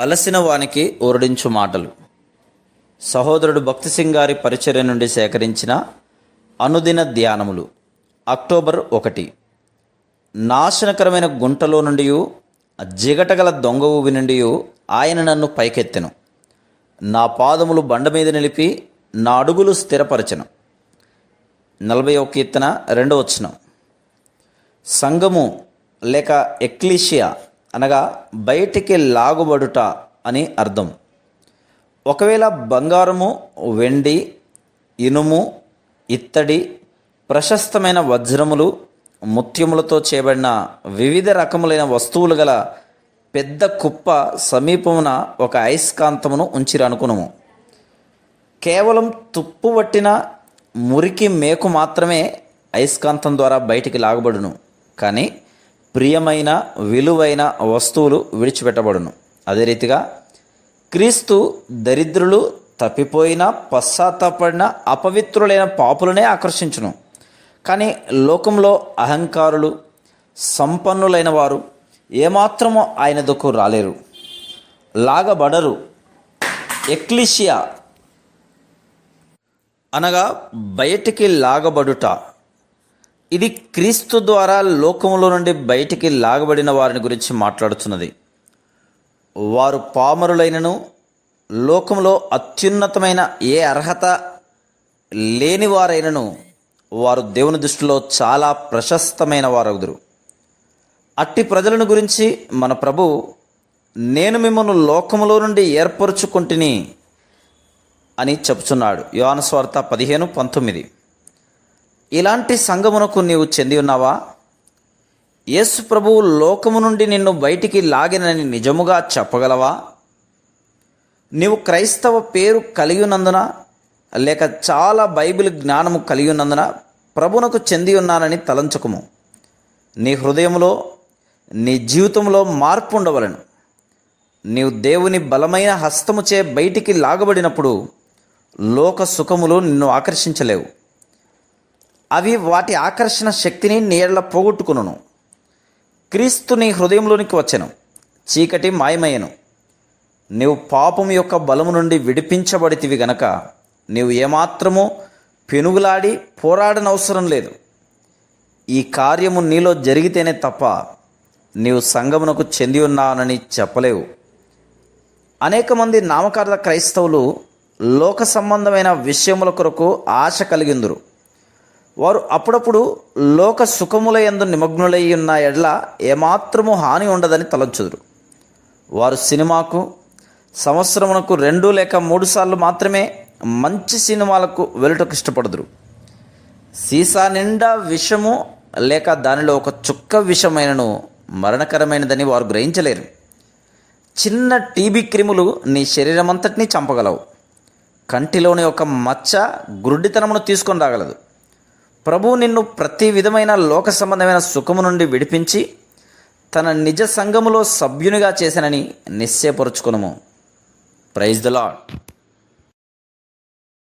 అలసిన వానికి ఓరడించు మాటలు. సహోదరుడు భక్తి సింగ్ గారి పరిచర్య నుండి సేకరించిన అనుదిన ధ్యానములు. అక్టోబర్ ఒకటి. నాశనకరమైన గుంటలో నుండి జిగటగల దొంగ ఊవి నుండి ఆయన నన్ను పైకెత్తెను. నా పాదములు బండ మీద నిలిపి నా అడుగులు స్థిరపరచను. నలభై ఒక కీర్తన రెండో వచనం. సంఘము లేక ఎక్లీషియా అనగా బయటికి లాగుబడుట అని అర్థం. ఒకవేళ బంగారము వెండి ఇనుము ఇత్తడి ప్రశస్తమైన వజ్రములు ముత్యములతో చేయబడిన వివిధ రకములైన వస్తువులు గల పెద్ద కుప్ప సమీపమున ఒక అయస్కాంతమును ఉంచిరనుకునము. కేవలం తుప్పు పట్టిన మురికి మేకు మాత్రమే అయస్కాంతం ద్వారా బయటికి లాగబడును. కానీ ప్రియమైన విలువైన వస్తువులు విడిచిపెట్టబడును. అదే రీతిగా క్రీస్తు దరిద్రులు తప్పిపోయిన పశ్చాత్తాపడిన అపవిత్రులైన పాపులనే ఆకర్షించును. కానీ లోకంలో అహంకారులు సంపన్నులైన వారు ఏమాత్రమో ఆయన దొక్కు రాలేరు. లాగబడరు. ఎక్లిషియా అనగా బయటికి లాగబడుట. ఇది క్రీస్తు ద్వారా లోకములో నుండి బయటికి లాగబడిన వారిని గురించి మాట్లాడుతున్నది. వారు పామరులైనను లోకంలో అత్యున్నతమైన ఏ అర్హత లేనివారైనను వారు దేవుని దృష్టిలో చాలా ప్రశస్తమైన వారగుదురు. అట్టి ప్రజలను గురించి మన ప్రభు నేను మిమ్మల్ని లోకములో నుండి ఏర్పరుచుకుంటుని అని చెప్తున్నాడు. యోనస్వార్త పదిహేను పంతొమ్మిది. ఇలాంటి సంఘమునకు నీవు చెంది ఉన్నావా? యేసు ప్రభువు లోకము నుండి నిన్ను బయటికి లాగినని నిజముగా చెప్పగలవా? నీవు క్రైస్తవ పేరు కలిగి ఉన్నందున లేక చాలా బైబిల్ జ్ఞానము కలిగి ఉన్నందున ప్రభునకు చెంది ఉన్నానని తలంచుకుము. నీ హృదయంలో నీ జీవితంలో మార్పు ఉండవలను. నీవు దేవుని బలమైన హస్తముచే బయటికి లాగబడినప్పుడు లోక సుఖములు నిన్ను ఆకర్షించలేవు. అవి వాటి ఆకర్షణ శక్తిని నీళ్ళ పోగొట్టుకును క్రీస్తుని హృదయంలోనికి వచ్చెను. చీకటి మాయమయ్యను. నీవు పాపం యొక్క బలము నుండి విడిపించబడితివి గనక నీవు ఏమాత్రము పెనుగులాడి పోరాడనవసరం లేదు. ఈ కార్యము నీలో జరిగితేనే తప్ప నీవు సంగమునకు చెంది ఉన్నానని చెప్పలేవు. అనేక మంది నామకార్థ క్రైస్తవులు లోక సంబంధమైన విషయముల కొరకు ఆశ కలిగిందురు. వారు అప్పుడప్పుడు లోక సుఖముల ఎందు నిమగ్నులై ఉన్న ఎడ్ల ఏమాత్రము హాని ఉండదని తలంచుదురు. వారు సినిమాకు సంవత్సరమునకు రెండు లేక మూడు సార్లు మాత్రమే మంచి సినిమాలకు వెళ్ళటకు ఇష్టపడదురు. సీసా నిండా విషము లేక దానిలో ఒక చుక్క విషమైనను మరణకరమైనదని వారు గ్రహించలేరు. చిన్న టీబీ క్రిములు నీ శరీరమంతటినీ చంపగలవు. కంటిలోని ఒక మచ్చ గురుడితనమును తీసుకొని రాగలదు. ప్రభు నిన్ను ప్రతి విధమైన లోక సంబంధమైన సుఖము నుండి విడిపించి తన నిజ సంఘములో సభ్యునిగా చేశానని నిశ్చయపరుచుకునము. Praise the lot